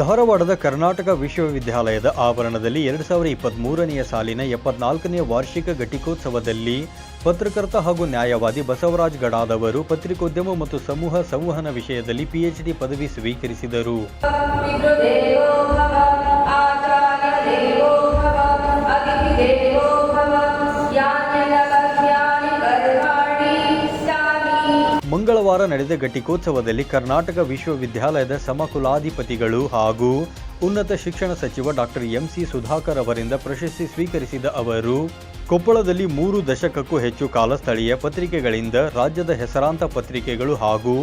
ಧಾರವಾಡದ ಕರ್ನಾಟಕ ವಿಶ್ವವಿದ್ಯಾಲಯದ ಆವರಣದಲ್ಲಿ ಎರಡು ಸಾವಿರದ ಇಪ್ಪತ್ತ್ಮೂರನೆಯ ಸಾಲಿನ ಎಪ್ಪತ್ನಾಲ್ಕನೆಯ ವಾರ್ಷಿಕ ಘಟಿಕೋತ್ಸವದಲ್ಲಿ ಪತ್ರಕರ್ತ ಹಾಗೂ ನ್ಯಾಯವಾದಿ ಬಸವರಾಜ್ ಗಡಾದವರು ಪತ್ರಿಕೋದ್ಯಮ ಮತ್ತು ಸಮೂಹ ಸಂವಹನ ವಿಷಯದಲ್ಲಿ ಪಿಎಚ್ಡಿ ಪದವಿ ಸ್ವೀಕರಿಸಿದರು. ಮಂಗಳವಾರ ನಡೆದ ಘಟಿಕೋತ್ಸವದಲ್ಲಿ ಕರ್ನಾಟಕ ವಿಶ್ವವಿದ್ಯಾಲಯದ ಸಮಕುಲಾಧಿಪತಿಗಳು ಹಾಗೂ ಉನ್ನತ ಶಿಕ್ಷಣ ಸಚಿವ ಡಾಕ್ಟರ್ ಎಂಸಿ ಸುಧಾಕರ್ ಅವರಿಂದ ಪ್ರಶಸ್ತಿ ಸ್ವೀಕರಿಸಿದ ಅವರು, ಕೊಪ್ಪಳದಲ್ಲಿ ಮೂರು ದಶಕಕ್ಕೂ ಹೆಚ್ಚು ಕಾಲ ಸ್ಥಳೀಯ ಪತ್ರಿಕೆಗಳಿಂದ ರಾಜ್ಯದ ಹೆಸರಾಂತ ಪತ್ರಿಕೆಗಳು ಹಾಗೂ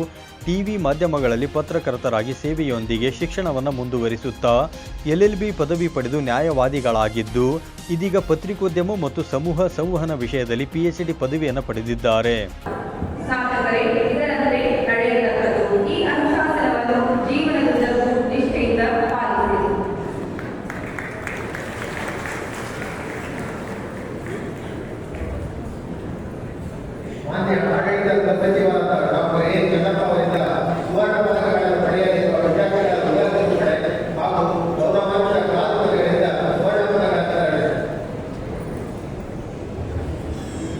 ಟಿವಿ ಮಾಧ್ಯಮಗಳಲ್ಲಿ ಪತ್ರಕರ್ತರಾಗಿ ಸೇವೆಯೊಂದಿಗೆ ಶಿಕ್ಷಣವನ್ನು ಮುಂದುವರಿಸುತ್ತಾ ಎಲ್ಎಲ್ಬಿ ಪದವಿ ಪಡೆದು ನ್ಯಾಯವಾದಿಗಳಾಗಿದ್ದು, ಇದೀಗ ಪತ್ರಿಕೋದ್ಯಮ ಮತ್ತು ಸಮೂಹ ಸಂವಹನ ವಿಷಯದಲ್ಲಿ ಪಿಎಚ್ಡಿ ಪದವಿಯನ್ನು ಪಡೆದಿದ್ದಾರೆ.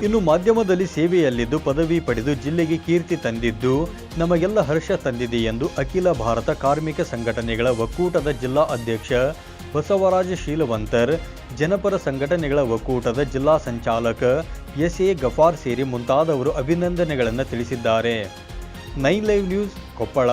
ಇನ್ನು ಮಾಧ್ಯಮದಲ್ಲಿ ಸೇವೆಯಲ್ಲಿದ್ದು ಪದವಿ ಪಡೆದು ಜಿಲ್ಲೆಗೆ ಕೀರ್ತಿ ತಂದಿದ್ದು ನಮಗೆಲ್ಲ ಹರ್ಷ ತಂದಿದೆ ಎಂದು ಅಖಿಲ ಭಾರತ ಕಾರ್ಮಿಕ ಸಂಘಟನೆಗಳ ಒಕ್ಕೂಟದ ಜಿಲ್ಲಾ ಅಧ್ಯಕ್ಷ ಬಸವರಾಜ ಶೀಲವಂತರ್ ಜನಪರ ಸಂಘಟನೆಗಳ ಒಕ್ಕೂಟದ ಜಿಲ್ಲಾ ಸಂಚಾಲಕ ಎಸ್ ಎ ಗಫಾರ್ ಸೇರಿ ಮುಂತಾದವರು ಅಭಿನಂದನೆಗಳನ್ನು ತಿಳಿಸಿದ್ದಾರೆ. Nine live news Koppal.